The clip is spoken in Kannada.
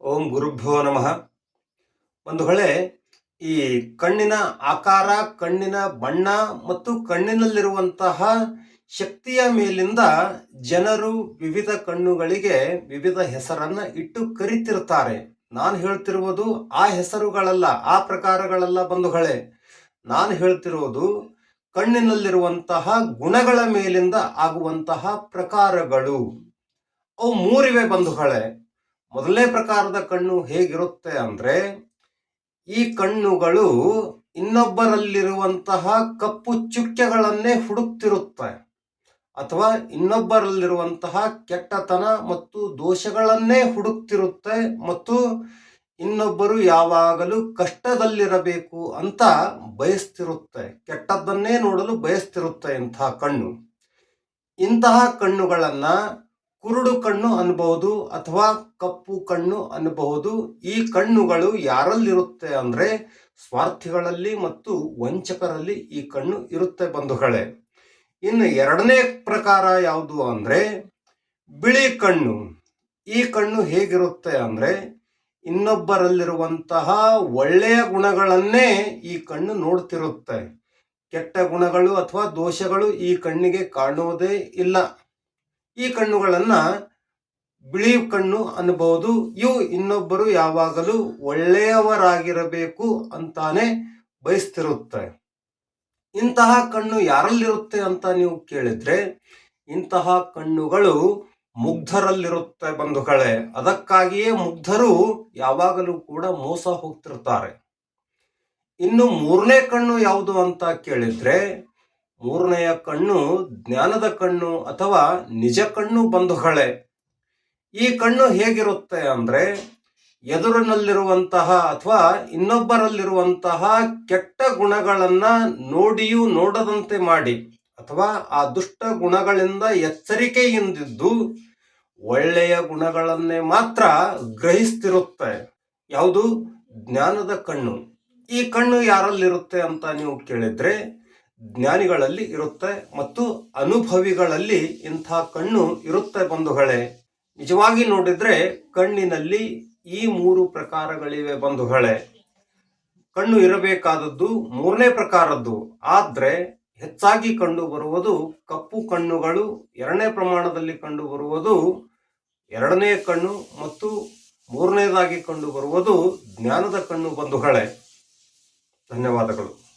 ಓಂ ಗುರುಭ್ಯೋ ನಮಃ. ಒಂದು ಹೊಳೆ ಈ ಕಣ್ಣಿನ ಆಕಾರ, ಕಣ್ಣಿನ ಬಣ್ಣ ಮತ್ತು ಕಣ್ಣಿನಲ್ಲಿರುವಂತಹ ಶಕ್ತಿಯ ಮೇಲಿಂದ ಜನರು ವಿವಿಧ ಕಣ್ಣುಗಳಿಗೆ ವಿವಿಧ ಹೆಸರನ್ನ ಇಟ್ಟು ಕರಿತಿರ್ತಾರೆ ನಾನು ಹೇಳ್ತಿರುವುದು ಆ ಹೆಸರುಗಳಲ್ಲ, ಆ ಪ್ರಕಾರಗಳಲ್ಲ ಬಂಧುಗಳೇ ನಾನು ಹೇಳ್ತಿರುವುದು ಕಣ್ಣಿನಲ್ಲಿರುವಂತಹ ಗುಣಗಳ ಮೇಲಿಂದ ಆಗುವಂತಹ ಪ್ರಕಾರಗಳು. ಅವು ಮೂರಿವೆ ಬಂಧುಗಳೇ ಮೊದಲನೇ ಪ್ರಕಾರದ ಕಣ್ಣು ಹೇಗಿರುತ್ತೆ ಅಂದ್ರೆ ಈ ಕಣ್ಣುಗಳು ಇನ್ನೊಬ್ಬರಲ್ಲಿರುವಂತಹ ಕಪ್ಪು ಚುಕ್ಕೆಗಳನ್ನೇ ಹುಡುಕ್ತಿರುತ್ತೆ. ಅಥವಾ ಇನ್ನೊಬ್ಬರಲ್ಲಿರುವಂತಹ ಕೆಟ್ಟತನ ಮತ್ತು ದೋಷಗಳನ್ನೇ ಹುಡುಕ್ತಿರುತ್ತೆ ಮತ್ತು ಇನ್ನೊಬ್ಬರು ಯಾವಾಗಲೂ ಕಷ್ಟದಲ್ಲಿರಬೇಕು ಅಂತ ಬಯಸ್ತಿರುತ್ತೆ. ಕೆಟ್ಟದ್ದನ್ನೇ ನೋಡಲು ಬಯಸ್ತಿರುತ್ತೆ ಇಂತಹ ಕಣ್ಣು. ಇಂತಹ ಕಣ್ಣುಗಳನ್ನ ಕುರುಡು ಕಣ್ಣು ಅನ್ಬಹುದು ಅಥವಾ ಕಪ್ಪು ಕಣ್ಣು ಅನ್ಬಹುದು, ಈ ಕಣ್ಣುಗಳು ಯಾರಲ್ಲಿರುತ್ತೆ ಅಂದ್ರೆ ಸ್ವಾರ್ಥಿಗಳಲ್ಲಿ ಮತ್ತು ವಂಚಕರಲ್ಲಿ ಈ ಕಣ್ಣು ಇರುತ್ತೆ ಬಂಧುಗಳೇ. ಇನ್ನು ಎರಡನೇ ಪ್ರಕಾರ ಯಾವುದು ಅಂದ್ರೆ ಬಿಳಿ ಕಣ್ಣು. ಈ ಕಣ್ಣು ಹೇಗಿರುತ್ತೆ ಅಂದ್ರೆ ಇನ್ನೊಬ್ಬರಲ್ಲಿರುವಂತಹ ಒಳ್ಳೆಯ ಗುಣಗಳನ್ನೇ ಈ ಕಣ್ಣು ನೋಡ್ತಿರುತ್ತೆ. ಕೆಟ್ಟ ಗುಣಗಳು ಅಥವಾ ದೋಷಗಳು ಈ ಕಣ್ಣಿಗೆ ಕಾಣುವುದೇ ಇಲ್ಲ. ಈ ಕಣ್ಣುಗಳನ್ನ ಬಿಳಿ ಕಣ್ಣು ಅನ್ನಬಹುದು. ಇವು ಇನ್ನೊಬ್ಬರು ಯಾವಾಗಲೂ ಒಳ್ಳೆಯವರಾಗಿರಬೇಕು ಅಂತಾನೆ ಬಯಸ್ತಿರುತ್ತೆ. ಇಂತಹ ಕಣ್ಣು ಯಾರಲ್ಲಿರುತ್ತೆ ಅಂತ ನೀವು ಕೇಳಿದ್ರೆ, ಇಂತಹ ಕಣ್ಣುಗಳು ಮುಗ್ಧರಲ್ಲಿರುತ್ತೆ ಬಂಧುಗಳೇ. ಅದಕ್ಕಾಗಿಯೇ ಮುಗ್ಧರು ಯಾವಾಗಲೂ ಕೂಡ ಮೋಸ ಹೋಗ್ತಿರ್ತಾರೆ. ಇನ್ನು ಮೂರನೇ ಕಣ್ಣು ಯಾವುದು ಅಂತ ಕೇಳಿದ್ರೆ ಮೂರನೆಯ ಕಣ್ಣು, ಜ್ಞಾನದ ಕಣ್ಣು ಅಥವಾ ನಿಜ ಕಣ್ಣು ಬಂಧುಗಳೇ? ಈ ಕಣ್ಣು ಹೇಗಿರುತ್ತೆ ಅಂದ್ರೆ ಎದುರಿನಲ್ಲಿರುವಂತಹ ಅಥವಾ ಇನ್ನೊಬ್ಬರಲ್ಲಿರುವಂತಹ ಕೆಟ್ಟ ಗುಣಗಳನ್ನ ನೋಡಿಯೂ ನೋಡದಂತೆ ಮಾಡಿ ಅಥವಾ ಆ ದುಷ್ಟ ಗುಣಗಳಿಂದ ಎಚ್ಚರಿಕೆಯಿಂದಿದ್ದು ಒಳ್ಳೆಯ ಗುಣಗಳನ್ನೇ ಮಾತ್ರ ಗ್ರಹಿಸ್ತಿರುತ್ತೆ. ಯಾವುದು? ಜ್ಞಾನದ ಕಣ್ಣು. ಈ ಕಣ್ಣು ಯಾರಲ್ಲಿರುತ್ತೆ ಅಂತ ನೀವು ಕೇಳಿದ್ರೆ ಜ್ಞಾನಿಗಳಲ್ಲಿ ಇರುತ್ತೆ ಮತ್ತು ಅನುಭವಿಗಳಲ್ಲಿ ಇಂಥ ಕಣ್ಣು ಇರುತ್ತೆ ಬಂಧುಗಳೇ. ನಿಜವಾಗಿ ನೋಡಿದ್ರೆ ಕಣ್ಣಿನಲ್ಲಿ ಈ ಮೂರು ಪ್ರಕಾರಗಳಿವೆ ಬಂಧುಗಳೇ. ಕಣ್ಣು ಇರಬೇಕಾದದ್ದು ಮೂರನೇ ಪ್ರಕಾರದ್ದು. ಆದ್ರೆ ಹೆಚ್ಚಾಗಿ ಕಂಡು ಬರುವುದು ಕಪ್ಪು ಕಣ್ಣುಗಳು, ಎರಡನೇ ಪ್ರಮಾಣದಲ್ಲಿ ಕಂಡು ಬರುವುದು ಎರಡನೇ ಕಣ್ಣು ಮತ್ತು ಮೂರನೇದಾಗಿ ಕಂಡು ಬರುವುದು ಜ್ಞಾನದ ಕಣ್ಣು ಬಂಧುಗಳೇ. ಧನ್ಯವಾದಗಳು.